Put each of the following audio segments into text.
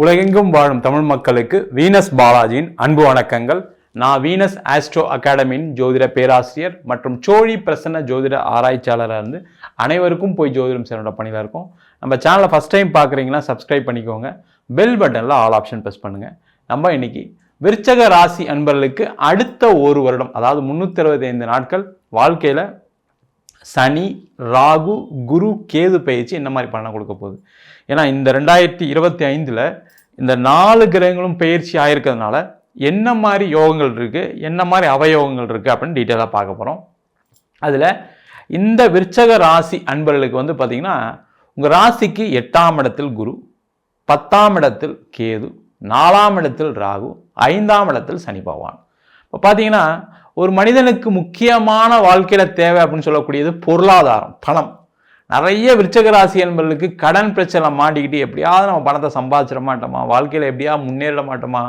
உலகெங்கும் வாழும் தமிழ் மக்களுக்கு வீனஸ் பாலாஜியின் அன்பு வணக்கங்கள். நான் வீனஸ் ஆஸ்ட்ரோ அகாடமியின் ஜோதிட பேராசிரியர் மற்றும் சோழி பிரசன்ன ஜோதிட ஆராய்ச்சியாளராக இருந்து அனைவருக்கும் போய் ஜோதிடம் சேரோட பணியில் இருக்கோம். நம்ம சேனலை ஃபஸ்ட் டைம் பார்க்குறீங்கன்னா சப்ஸ்கிரைப் பண்ணிக்கோங்க. பெல் பட்டனில் ஆல் ஆப்ஷன் ப்ரெஸ் பண்ணுங்கள் நம்ம இன்னைக்கு விருச்சக ராசி அன்பர்களுக்கு அடுத்த ஒரு வருடம் அதாவது முந்நூற்றி அறுபத்தைந்து நாட்கள் வாழ்க்கையில் சனி ராகு குரு கேது பயிற்சி என்ன மாதிரி பலனை கொடுக்க போகுது? ஏன்னா இந்த ரெண்டாயிரத்தி இருபத்தி ஐந்தில் இந்த நாலு கிரகங்களும் பயிற்சி ஆயிருக்கிறதுனால என்ன மாதிரி யோகங்கள் இருக்குது என்ன மாதிரி அவயோகங்கள் இருக்குது அப்படின்னு டீட்டெயிலாக பார்க்க போகிறோம் அதில் இந்த விருச்சக ராசி அன்பர்களுக்கு வந்து பார்த்திங்கன்னா உங்கள் ராசிக்கு எட்டாம் இடத்தில் குரு பத்தாம் இடத்தில் கேது நாலாம் இடத்தில் ராகு ஐந்தாம் இடத்தில் சனி பகவான். இப்போ பார்த்தீங்கன்னா ஒரு மனிதனுக்கு முக்கியமான வாழ்க்கையில் தேவை அப்படின்னு சொல்லக்கூடியது பொருளாதாரம் பணம். நிறைய விருச்சக ராசி என்பவர்களுக்கு கடன் பிரச்சனை மாட்டிக்கிட்டு எப்படியாவது நம்ம பணத்தை சம்பாதிச்சிட மாட்டோமா? வாழ்க்கையில் எப்படியா முன்னேற மாட்டோமா?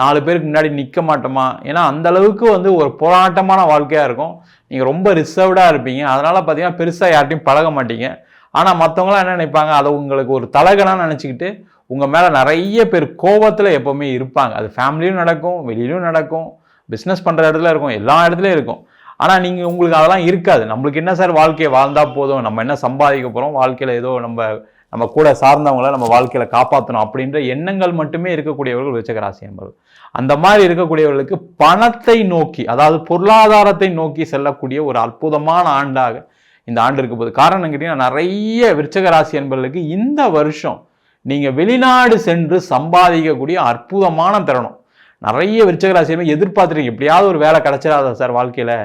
நாலு பேருக்கு முன்னாடி நிற்க மாட்டோமா? ஏன்னா அந்த அளவுக்கு வந்து ஒரு போராட்டமான வாழ்க்கையாக இருக்கும். நீங்கள் ரொம்ப ரிசர்வ்டாக இருப்பீங்க. அதனால் பார்த்தீங்கன்னா பெருசாக யார்ட்டையும் பழக மாட்டீங்க. ஆனால் மற்றவங்களாம் என்ன நினைப்பாங்க? அதை உங்களுக்கு ஒரு தலகனாக நினச்சிக்கிட்டு உங்கள் மேலே நிறைய பேர் கோபத்தில் எப்போவுமே இருப்பாங்க. அது ஃபேமிலியும் நடக்கும் வெளியிலும் நடக்கும் பிஸ்னஸ் பண்ணுற இடத்துல இருக்கும் எல்லா இடத்துலையும் இருக்கும். ஆனால் நீங்கள் உங்களுக்கு அதெல்லாம் இருக்காது. நம்மளுக்கு என்ன சார் வாழ்க்கையை வாழ்ந்தால் போதும்? நம்ம என்ன சம்பாதிக்க போகிறோம் வாழ்க்கையில் ஏதோ நம்ம நம்ம கூட சார்ந்தவங்கள நம்ம வாழ்க்கையில் காப்பாற்றணும் அப்படின்ற எண்ணங்கள் மட்டுமே இருக்கக்கூடியவர்கள் விச்சகராசி என்பது அந்த மாதிரி இருக்கக்கூடியவர்களுக்கு பணத்தை நோக்கி அதாவது பொருளாதாரத்தை நோக்கி செல்லக்கூடிய ஒரு அற்புதமான ஆண்டாக இந்த ஆண்டு இருக்க போகுது. காரணம் கேட்டிங்கன்னா நிறைய விருச்சகராசி என்பவர்களுக்கு இந்த வருஷம் நீங்கள் வெளிநாடு சென்று சம்பாதிக்கக்கூடிய அற்புதமான தருணம். நிறைய விருச்சகராசி எதிர்பார்த்துருக்கீங்க. எப்படியாவது ஒரு வேலை கிடச்சிடாதா சார் வாழ்க்கையில்?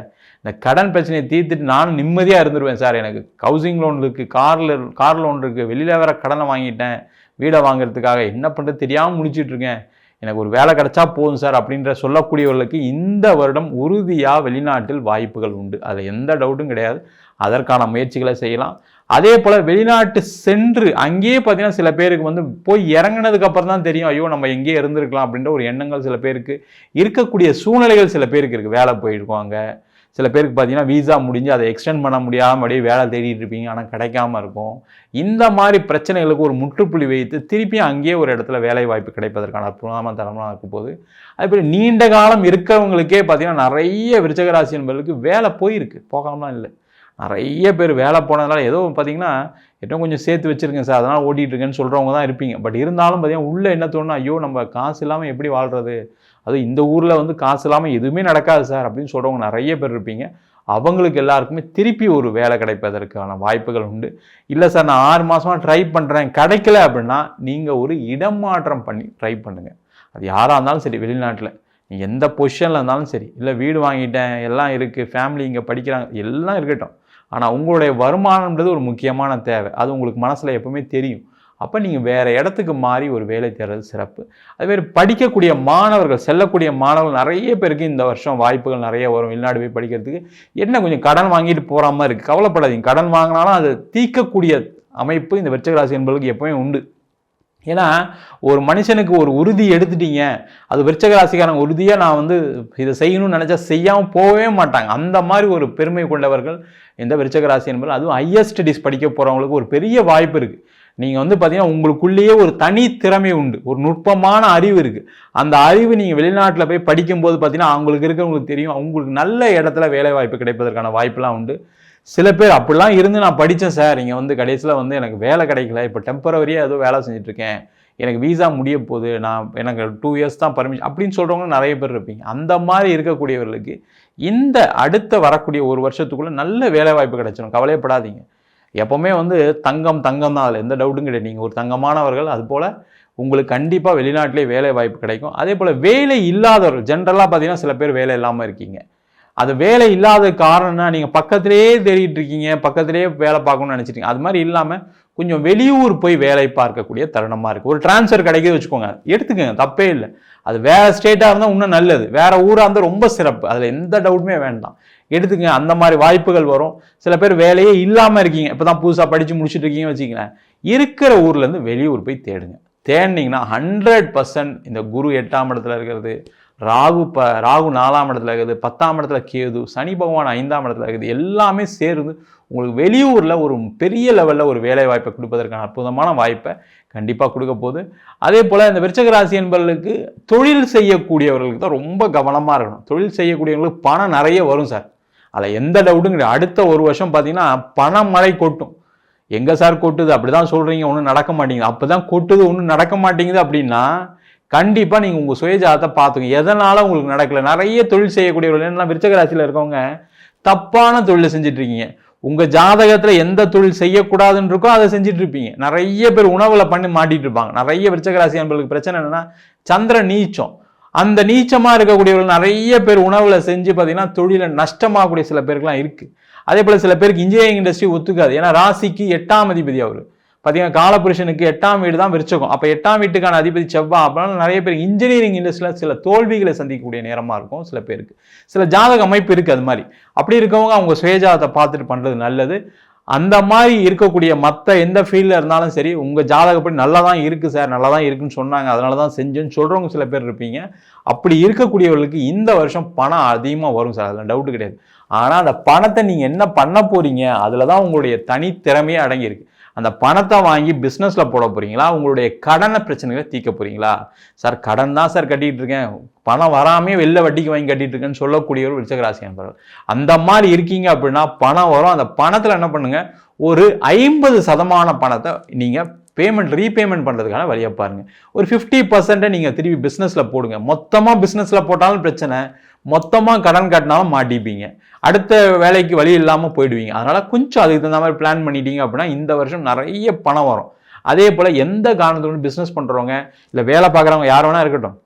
இந்த கடன் பிரச்சனையை தீர்த்துட்டு நானும் நிம்மதியாக இருந்துருவேன் சார். எனக்கு ஹவுசிங் லோன் இருக்குது காரில் கார் லோன் இருக்குது வெளியில் வேற கடனை வாங்கிட்டேன். வீடை வாங்குறதுக்காக என்ன பண்ணுறது தெரியாமல் முடிச்சிட்ருக்கேன் எனக்கு ஒரு வேலை கிடைச்சா போதும் சார் அப்படின்ற சொல்லக்கூடியவர்களுக்கு இந்த வருடம் உறுதியாக வெளிநாட்டில் வாய்ப்புகள் உண்டு. அதில் எந்த டவுட்டும் கிடையாது. அதற்கான முயற்சிகளை செய்யலாம். அதே போல் வெளிநாட்டு சென்று அங்கேயே பார்த்தீங்கன்னா சில பேருக்கு வந்து போய் இறங்குனதுக்கு அப்புறம் தான் தெரியும். ஐயோ நம்ம எங்கேயே இருந்திருக்கலாம் அப்படின்ற ஒரு எண்ணங்கள் சில பேருக்கு இருக்கக்கூடிய சூழ்நிலைகள் சில பேருக்கு இருக்குது வேலை போயிருக்கோம் அங்கே சில பேருக்கு பார்த்தீங்கன்னா வீசா முடிஞ்சு அதை எக்ஸ்டெண்ட் பண்ண முடியாமல் அப்படியே வேலை தேடிட்டு இருப்பீங்க ஆனால் கிடைக்காம இருக்கும். இந்த மாதிரி பிரச்சனைகளுக்கு ஒரு முற்றுப்புள்ளி வைத்து திருப்பியும் அங்கேயே ஒரு இடத்துல வேலை வாய்ப்பு கிடைப்பதற்கான அற்புதமான தரமாக இருக்கும் போது அதுபோல் நீண்ட காலம் இருக்கிறவங்களுக்கே பார்த்தீங்கன்னா நிறைய விருச்சகராசி என்பவர்களுக்கு வேலை போயிருக்கு போகாமலாம் இல்லை. நிறைய பேர் வேலை போனதுனால ஏதோ பார்த்தீங்கன்னா இன்னும் கொஞ்சம் சேர்த்து வச்சுருக்கேன் சார் அதனால் ஓட்டிகிட்டு இருக்கேன்னு சொல்கிறவங்க தான் இருப்பீங்க. பட் இருந்தாலும் பார்த்தீங்கன்னா உள்ளே என்ன தோணுன்னா ஐயோ நம்ம காசு இல்லாமல் எப்படி வாழ்கிறது அதுவும் இந்த ஊரில் வந்து காசு இல்லாமல் எதுவுமே நடக்காது சார் அப்படின்னு சொல்கிறவங்க நிறைய பேர் இருப்பீங்க. அவங்களுக்கு எல்லாருக்குமே திருப்பி ஒரு வேலை கிடைப்பதற்கான வாய்ப்புகள் உண்டு. இல்லை சார் நான் ஆறு மாதமாக ட்ரை பண்ணுறேன் கிடைக்கல அப்படின்னா நீங்கள் ஒரு இடம் மாற்றம் பண்ணி ட்ரை பண்ணுங்கள் அது யாராக இருந்தாலும் சரி வெளிநாட்டில். நீ எந்த பொசிஷனில் இருந்தாலும் சரி. இல்லை வீடு வாங்கிட்டேன் எல்லாம் இருக்குது ஃபேமிலி இங்கே படிக்கிறாங்க எல்லாம் இருக்கட்டும். ஆனால் உங்களுடைய வருமானம்ன்றது ஒரு முக்கியமான தேவை. அது உங்களுக்கு மனசில் எப்போவுமே தெரியும். அப்போ நீங்கள் வேறு இடத்துக்கு மாறி ஒரு வேலை தேடுறது சிறப்பு. அதுமாரி படிக்கக்கூடிய மாணவர்கள் செல்லக்கூடிய மாணவர்கள் நிறைய பேருக்கு இந்த வருஷம் வாய்ப்புகள் நிறைய வரும். வெளிநாடு போய் படிக்கிறதுக்கு. என்ன கொஞ்சம் கடன் வாங்கிட்டு போகிற மாதிரி இருக்குது கவலைப்படாதீங்க. கடன் வாங்கினாலும் அதை தீர்க்கக்கூடிய அமைப்பு இந்த விருச்சகராசி என்பதுக்கு எப்பவுமே உண்டு. ஏன்னா ஒரு மனுஷனுக்கு ஒரு உறுதி எடுத்துட்டீங்க. அது விருச்சக ராசிக்காரங்க உறுதியாக நான் வந்து இதை செய்யணும்னு நினச்சா செய்யாமல் போகவே மாட்டாங்க. அந்த மாதிரி ஒரு பெருமை கொண்டவர்கள் இந்த விருச்சக ராசி என்பது அதுவும் ஹையர் ஸ்டடீஸ் படிக்க போகிறவங்களுக்கு ஒரு பெரிய வாய்ப்பு இருக்குது நீங்கள் வந்து பார்த்தீங்கன்னா உங்களுக்குள்ளேயே ஒரு தனி திறமை உண்டு. ஒரு நுட்பமான அறிவு இருக்குது அந்த அறிவு நீங்கள் வெளிநாட்டில் போய் படிக்கும்போது பார்த்தீங்கன்னா அவங்களுக்கு இருக்கிறவங்களுக்கு தெரியும். அவங்களுக்கு நல்ல இடத்துல வேலை வாய்ப்பு கிடைப்பதற்கான வாய்ப்பெலாம் உண்டு. சில பேர் அப்படிலாம் இருந்து நான் படித்தேன் சார். இங்கே வந்து கடைசியில் வந்து எனக்கு வேலை கிடைக்கல. இப்போ டெம்பரவரியாக ஏதோ வேலை செஞ்சுட்ருக்கேன். எனக்கு வீசா முடிய போகுது. நான் எனக்கு டூ இயர்ஸ் தான் பர்மிஷன் அப்படின்னு சொல்கிறவங்க நிறைய பேர் இருப்பீங்க. அந்த மாதிரி இருக்கக்கூடியவர்களுக்கு இந்த அடுத்த வரக்கூடிய ஒரு வருஷத்துக்குள்ளே நல்ல வேலை வாய்ப்பு கிடைச்சிடும் கவலையப்படாதீங்க. எப்போவுமே வந்து தங்கம் தங்கம் தான் அதில் எந்த டவுட்டும் கிடையாது. நீங்கள் ஒரு தங்கமானவர்கள் அதுபோல் உங்களுக்கு கண்டிப்பாக வெளிநாட்டிலே வேலை வாய்ப்பு கிடைக்கும். அதே போல் வேலை இல்லாதவர்கள் ஜென்ரலாக பார்த்தீங்கன்னா சில பேர் வேலை இல்லாமல் இருக்கீங்க. அது வேலை இல்லாத காரணம்னா நீங்கள் பக்கத்திலேயே தேடிட்டு இருக்கீங்க பக்கத்திலேயே வேலை பார்க்கணும்னு நினச்சிட்டீங்க. அது மாதிரி இல்லாமல் கொஞ்சம் வெளியூர் போய் வேலை பார்க்கக்கூடிய தருணமாக இருக்குது ஒரு டிரான்ஸ்ஃபர் கிடைக்கிது வச்சுக்கோங்க. எடுத்துக்கோங்க தப்பே இல்லை. அது வேறு ஸ்டேட்டாக இருந்தால் இன்னும் நல்லது. வேறு ஊராக இருந்தால் ரொம்ப சிறப்பு. அதில் எந்த டவுட்டுமே வேண்டாம். எடுத்துக்கங்க அந்த மாதிரி வாய்ப்புகள் வரும். சில பேர் வேலையே இல்லாமல் இருக்கீங்க. இப்போ தான் புதுசாக படித்து முடிச்சுட்டு இருக்கீங்கன்னு வச்சுக்கங்களேன். இருக்கிற ஊர்லேருந்து வெளியூர் போய் தேடுங்க. தேடினீங்கன்னா ஹண்ட்ரட் பர்சன்ட் இந்த குரு எட்டாம் இடத்துல இருக்கிறது ராகு ப ராகு நாலாம் இடத்துல இருக்குது பத்தாம் இடத்துல கேது சனி பகவான் ஐந்தாம் இடத்துல இருக்குது எல்லாமே சேர்ந்து உங்களுக்கு வெளியூரில் ஒரு பெரிய லெவலில் ஒரு வேலை வாய்ப்பை கொடுப்பதற்கான அற்புதமான வாய்ப்பை கண்டிப்பாக கொடுக்க போகுது. அதே போல் இந்த விருச்சக ராசி என்பவர்களுக்கு தொழில் செய்யக்கூடியவர்களுக்கு தான் ரொம்ப கவனமாக இருக்கணும். தொழில் செய்யக்கூடியவங்களுக்கு பணம் நிறைய வரும் சார். அதில் எந்த டவுட்டும் கிடையாது. அடுத்த ஒரு வருஷம் பார்த்தீங்கன்னா பணமழை கொட்டும். எங்கே சார் கொட்டுது? அப்படி தான் சொல்கிறீங்க ஒன்றும் நடக்க மாட்டேங்குது. அப்போ தான் கொட்டுது ஒன்றும் நடக்க மாட்டேங்குது அப்படின்னா கண்டிப்பாக நீங்கள் உங்கள் சுயஜாதத்தை பார்த்துங்க எதனால் உங்களுக்கு நடக்கலை? நிறைய தொழில் செய்யக்கூடியவர்கள் என்னென்னா விருச்சகராசியில் இருக்கவங்க தப்பான தொழிலை செஞ்சிட்ருக்கீங்க உங்கள் ஜாதகத்தில் எந்த தொழில் செய்யக்கூடாதுன்னு இருக்கோ அதை செஞ்சிட்ருப்பீங்க நிறைய பேர் உணவில் பண்ணி மாட்டிட்டு இருப்பாங்க. நிறைய விருச்சகராசி அன்பர்களுக்கு பிரச்சனை என்னென்னா சந்திர நீச்சம். அந்த நீச்சமாக இருக்கக்கூடியவர்கள் நிறைய பேர் உணவில் செஞ்சு பார்த்தீங்கன்னா தொழிலை நஷ்டமாகக்கூடிய சில பேருக்குலாம் இருக்குது அதே போல் சில பேருக்கு இன்ஜினியரிங் இண்டஸ்ட்ரி ஒத்துக்காது. ஏன்னா ராசிக்கு எட்டாம் அதிபதி அவர். பார்த்தீங்கன்னா காலபுருஷனுக்கு எட்டாம் வீடு தான் விரிச்சகம். அப்போ எட்டாம் வீட்டுக்கான அதிபதி செவ்வா அப்படின்னா நிறைய பேர் இன்ஜினியரிங் இண்டஸ்ட்ரியில் சில தோல்விகளை சந்திக்கக்கூடிய நேரமாக இருக்கும் சில பேருக்கு. சில ஜாதக அமைப்பு இருக்குது அது மாதிரி. அப்படி இருக்கவங்க அவங்க சுயஜாதத்தை பார்த்துட்டு பண்ணுறது நல்லது. அந்த மாதிரி இருக்கக்கூடிய மற்ற எந்த ஃபீல்டில் இருந்தாலும் சரி உங்கள் ஜாதகப்படி நல்லா தான் இருக்குது சார் நல்லா தான் இருக்குன்னு சொன்னாங்க அதனால தான் செஞ்சேன்னு சொல்கிறவங்க சில பேர் இருப்பீங்க. அப்படி இருக்கக்கூடியவர்களுக்கு இந்த வருஷம் பணம் அதிகமாக வரும் சார் அதில் டவுட்டு கிடையாது. ஆனால் அந்த பணத்தை நீங்கள் என்ன பண்ண போகிறீங்க அதில் தான் உங்களுடைய தனித்திறமையே அடங்கியிருக்கு. அந்த பணத்தை வாங்கி பிஸ்னஸில் போட போகிறீங்களா உங்களுடைய கடனை பிரச்சனைகளை தீர்க்க போகிறீங்களா சார் கடன் தான் சார் கட்டிகிட்டு இருக்கேன். பணம் வராமே வெளில வட்டிக்கு வாங்கி கட்டிட்டு இருக்கேன்னு சொல்லக்கூடிய ஒரு விருச்சகராசி என்பவர்கள் அந்த மாதிரி இருக்கீங்க அப்படின்னா பணம் வரும். அந்த பணத்தில் என்ன பண்ணுங்கள் ஒரு ஐம்பது சதமான பணத்தை நீங்கள் பேமெண்ட் ரீபேமெண்ட் பண்ணுறதுக்கான வழியை பாருங்கள் ஒரு ஃபிஃப்டி பர்சன்ட்டை நீங்கள் திருப்பி பிஸ்னஸில் போடுங்க. மொத்தமாக பிஸ்னஸில் போட்டாலும் பிரச்சனை. மொத்தமாக கடன் கட்டினாலும் மாட்டிப்பீங்க. அடுத்த வேலைக்கு வழி இல்லாமல் போயிடுவீங்க. அதனால் கொஞ்சம் அதுக்கு தகுந்த மாதிரி பிளான் பண்ணிட்டீங்க அப்படின்னா இந்த வருஷம் நிறைய பணம் வரும். அதே போல் எந்த காரணத்தோடு பிஸ்னஸ் பண்ணுறவங்க இல்லை வேலை பார்க்குறவங்க யார் வேணா இருக்கட்டும்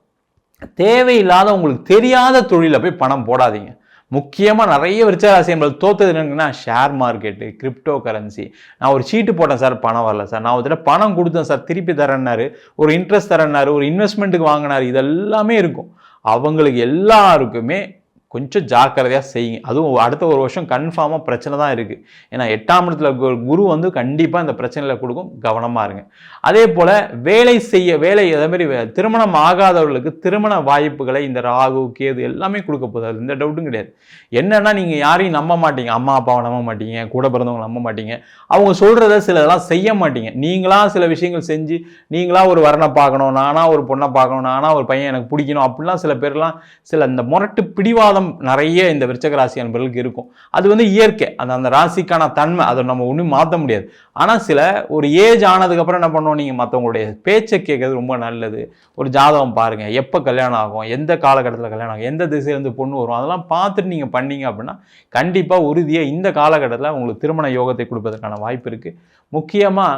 தேவையில்லாத உங்களுக்கு தெரியாத தொழிலில் போய் பணம் போடாதீங்க. முக்கியமாக நிறைய விருச்சராசி என்பது தோத்தது என்னங்கன்னா ஷேர் மார்க்கெட்டு கிரிப்டோ கரன்சி நான் ஒரு சீட்டு போட்டேன் சார் பணம் வரல சார். நான் ஒரு பணம் கொடுத்தேன் சார் திருப்பி தரேன்னாரு. ஒரு இன்ட்ரெஸ்ட் தரேன்னாரு ஒரு இன்வெஸ்ட்மெண்ட்டுக்கு வாங்கினார். இதெல்லாமே இருக்கும். அவங்களுக்கு எல்லாருக்குமே கொஞ்சம் ஜாக்கிரதையாக செய்யுங்க. அதுவும் அடுத்த ஒரு வருஷம் கன்ஃபார்மாக பிரச்சனை தான் இருக்குது ஏன்னா எட்டாம் இடத்துல கு- குரு வந்து கண்டிப்பாக இந்த பிரச்சனையில் கொடுக்கும் கவனமாக இருங்க. அதே போல் வேலை செய்ய வேலை அதேமாரி மாதிரி வே- திருமணம் ஆகாதவர்களுக்கு திருமண வாய்ப்புகளை இந்த ராகு கேது எல்லாமே கொடுக்க போதாது எந்த டவுட்டும் கிடையாது. என்னென்னா நீங்கள் யாரையும் நம்ப மாட்டீங்க. அம்மா அப்பாவை நம்ப மாட்டீங்க. கூட பிறந்தவங்க நம்ப மாட்டீங்க. அவங்க சொல்கிறத சிலதெல்லாம் செய்ய மாட்டீங்க. நீங்களாக சில விஷயங்கள் செஞ்சு நீங்களாக ஒரு வரனை பார்க்கணும். நானா ஒரு பொண்ணை பார்க்கணும். நானாக ஒரு பையன் எனக்கு பிடிக்கணும். அப்படிலாம் சில பேர்லாம் சில இந்த முரட்டு பிடிவாதம் நிறைய இந்த விருச்சக ராசி அன்பர்களுக்கு இருக்கும். அது வந்து இயற்கை. அந்த அந்த ராசிக்கான தன்மை அதை நம்ம ஒன்றும் மாற்ற முடியாது. ஆனால் சில ஒரு ஏஜ் ஆனதுக்கப்புறம் என்ன பண்ணுவோம்? நீங்கள் மற்றவங்களுடைய பேச்சை கேட்கறது ரொம்ப நல்லது. ஒரு ஜாதகம் பாருங்கள் எப்போ கல்யாணம் ஆகும்? எந்த காலகட்டத்தில் கல்யாணம் ஆகும்? எந்த திசையிலேருந்து பொண்ணு வரும்? அதெல்லாம் பார்த்துட்டு நீங்கள் பண்ணீங்க அப்படின்னா கண்டிப்பாக உறுதியாக இந்த காலகட்டத்தில் உங்களுக்கு திருமண யோகத்தை கொடுப்பதற்கான வாய்ப்பு இருக்குது முக்கியமாக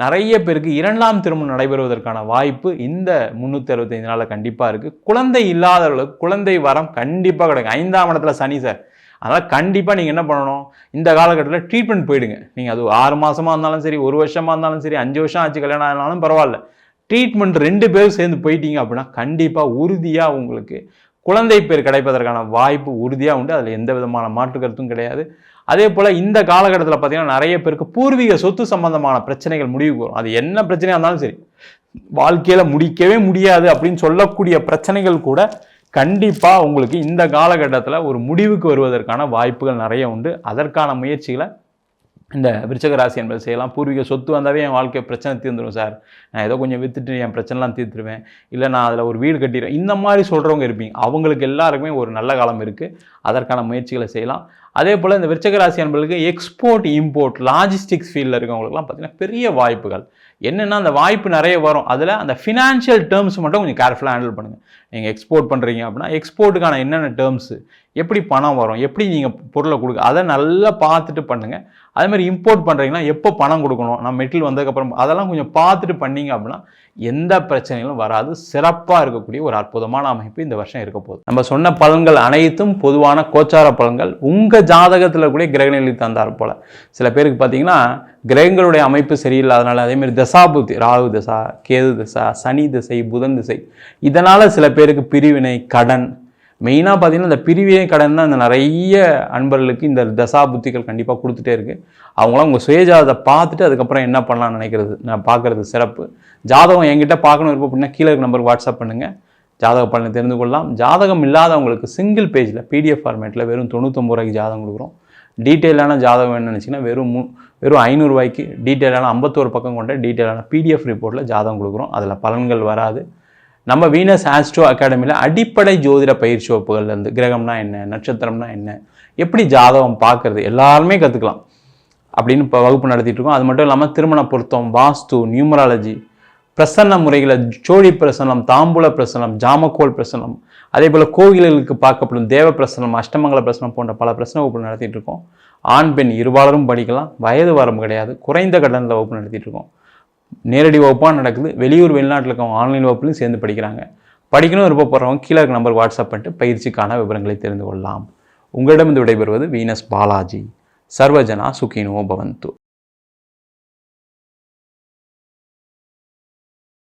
நிறைய பேருக்கு இரண்டாம் திருமணம் நடைபெறுவதற்கான வாய்ப்பு இந்த முந்நூற்றி அறுபத்தைந்து நாளில் கண்டிப்பாக இருக்குது குழந்தை இல்லாதவர்களுக்கு குழந்தை வரம் கண்டிப்பாக கிடைக்கும். ஐந்தாம் இடத்துல சனி சார். அதனால் கண்டிப்பாக நீங்கள் என்ன பண்ணணும்? இந்த காலகட்டத்தில் ட்ரீட்மெண்ட் போயிடுங்க. நீங்கள் அது ஆறு மாதமாக இருந்தாலும் சரி ஒரு வருஷமாக இருந்தாலும் சரி அஞ்சு வருஷம் ஆச்சு கல்யாணம் ஆனாலும் பரவாயில்ல. ட்ரீட்மெண்ட் ரெண்டு பேரும் சேர்ந்து போயிட்டீங்க அப்படின்னா கண்டிப்பாக உறுதியாக உங்களுக்கு குழந்தை பேர் கிடைப்பதற்கான வாய்ப்பு உறுதியாக உண்டு. அதில் எந்த விதமான மாற்று கருத்தும் கிடையாது. அதே போல் இந்த காலகட்டத்தில் பார்த்தீங்கன்னா நிறைய பேருக்கு பூர்வீக சொத்து சம்பந்தமான பிரச்சனைகள் முடிவுக்கு வரும் அது என்ன பிரச்சனையாக இருந்தாலும் சரி. வாழ்க்கையில் முடிக்கவே முடியாது அப்படின்னு சொல்லக்கூடிய பிரச்சனைகள் கூட கண்டிப்பாக உங்களுக்கு இந்த காலகட்டத்தில் ஒரு முடிவுக்கு வருவதற்கான வாய்ப்புகள் நிறைய உண்டு. அதற்கான முயற்சிகளை இந்த விருச்சக ராசி என்பது செய்யலாம். பூர்வீக சொத்து வந்தாவே என் வாழ்க்கை பிரச்சனை தீர்ந்துடும் சார். நான் ஏதோ கொஞ்சம் வித்துட்டு என் பிரச்சனைலாம் தீர்த்துருவேன். இல்லை நான் அதில் ஒரு வீடு கட்டிடுவேன். இந்த மாதிரி சொல்கிறவங்க இருப்பீங்க. அவங்களுக்கு எல்லாருக்குமே ஒரு நல்ல காலம் இருக்குது அதற்கான முயற்சிகளை செய்யலாம். அதே போல் இந்த விருச்சக ராசி அன்பர்களுக்கு எக்ஸ்போர்ட் இம்போர்ட் லாஜிஸ்டிக்ஸ் ஃபீல்டில் இருக்கவங்களுக்குலாம் பார்த்தீங்கன்னா பெரிய வாய்ப்புகள். என்னென்னா அந்த வாய்ப்பு நிறைய வரும். அதில் அந்த ஃபினான்ஷியல் டேர்ம்ஸ் மட்டும் கொஞ்சம் கேர்ஃபுல்லாக ஹேண்டில் பண்ணுங்கள் நீங்கள் எக்ஸ்போர்ட் பண்ணுறீங்க அப்படின்னா எக்ஸ்போர்ட்டுக்கான என்னென்ன டேர்ம்ஸு எப்படி பணம் வரும் எப்படி நீங்கள் பொருளை கொடுக்க அதை நல்லா பார்த்துட்டு பண்ணுங்கள் அதே மாதிரி இம்போர்ட் பண்ணுறீங்கன்னா எப்போ பணம் கொடுக்கணும் நம்ம மெட்டில் வந்ததுக்கப்புறம் அதெல்லாம் கொஞ்சம் பார்த்துட்டு பண்ணீங்க அப்படின்னா எந்த பிரச்சனைகளும் வராது. சிறப்பாக இருக்கக்கூடிய ஒரு அற்புதமான அமைப்பு இந்த வருஷம் இருக்க போகுது. நம்ம சொன்ன பலன்கள் அனைத்தும் பொதுவான கோச்சார பலன்கள். உங்கள் ஜாதகத்தில் கூட கிரகநிலை தந்தார் போல். சில பேருக்கு பார்த்தீங்கன்னா கிரகங்களுடைய அமைப்பு சரியில்லாதனால அதே மாதிரி தசாபுத்தி ராகு தசா கேது தசா சனி திசை புதன் திசை இதனால் சில பேருக்கு பிரிவினை கடன். மெயினாக பார்த்தீங்கன்னா இந்த பிரிவினை கடன் தான் இந்த நிறைய அன்பர்களுக்கு இந்த தசா புத்திகள் கண்டிப்பாக கொடுத்துட்டே இருக்குது அவங்களாம் உங்கள் சுயஜாதத்தை பார்த்துட்டு அதுக்கப்புறம் என்ன பண்ணலாம்னு நினைக்கிறது நான் பார்க்குறது சிறப்பு. ஜாதகம் என்கிட்ட பார்க்கணும் இருப்போம் அப்படின்னா கீழே இருக்க நம்பருக்கு வாட்ஸ்அப் பண்ணுங்கள் ஜாதக பலனை தெரிந்து கொள்ளலாம். ஜாதகம் இல்லாதவங்களுக்கு சிங்கிள் பேஜில் பிடிஎஃப் ஃபார்மேட்டில் வெறும் தொண்ணூத்தொம்பது ரூபாய்க்கு ஜாதகம் கொடுக்குறோம். டீட்டெயிலான ஜாதகம் என்ன நினச்சிங்கன்னா வெறும் மூ வெறும் ஐநூறுரூவாய்க்கு டீட்டெயிலான ஐம்பத்தோரு பக்கம் கொண்ட டீட்டெயிலான பிடிஎஃப் ரிப்போர்ட்டில் ஜாதகம் கொடுக்குறோம். அதில் பலன்கள் வராது. நம்ம வீனஸ் ஆஸ்ட்ரோ அகாடமியில் அடிப்படை ஜோதிட பயிற்சி வகுப்புகள்லேருந்து கிரகம்னா என்ன நட்சத்திரம்னா என்ன எப்படி ஜாதகம் பார்க்கறது எல்லாருமே கற்றுக்கலாம் அப்படின்னு இப்போ வகுப்பு நடத்திட்டு இருக்கோம். அது மட்டும் இல்லாமல் திருமண பொருத்தம் வாஸ்து நியூமராலஜி பிரசன்ன முறைகளை ஜோழி பிரசனம் தாம்பூல பிரசனம் ஜாமக்கோல் பிரசனம் அதே போல் கோவில்களுக்கு பார்க்கப்படும் தேவ பிரசனம் அஷ்டமங்கல பிரசனம் போன்ற பல பிரசன வகுப்பு நடத்திட்டு இருக்கோம். ஆண் பெண் இருபாலரும் படிக்கலாம் வயது வரம்பு கிடையாது குறைந்த கடனில் வகுப்பு நடத்திட்டு இருக்கோம். நேரடி வகுப்பாக நடக்குது வெளியூர் வெளிநாட்டில் இருக்கவங்க ஆன்லைன் வகுப்புலையும் சேர்ந்து படிக்கிறாங்க. படிக்கணும் விருப்பப்படுறவங்க கீழே இருக்க நம்பர் வாட்ஸ்அப் பண்ணிட்டு பயிற்சிக்கான விவரங்களை தெரிந்து கொள்ளலாம். உங்களிடம் விடைபெறுவது வீனஸ் பாலாஜி. சர்வஜனா சுகினோ பவந்து.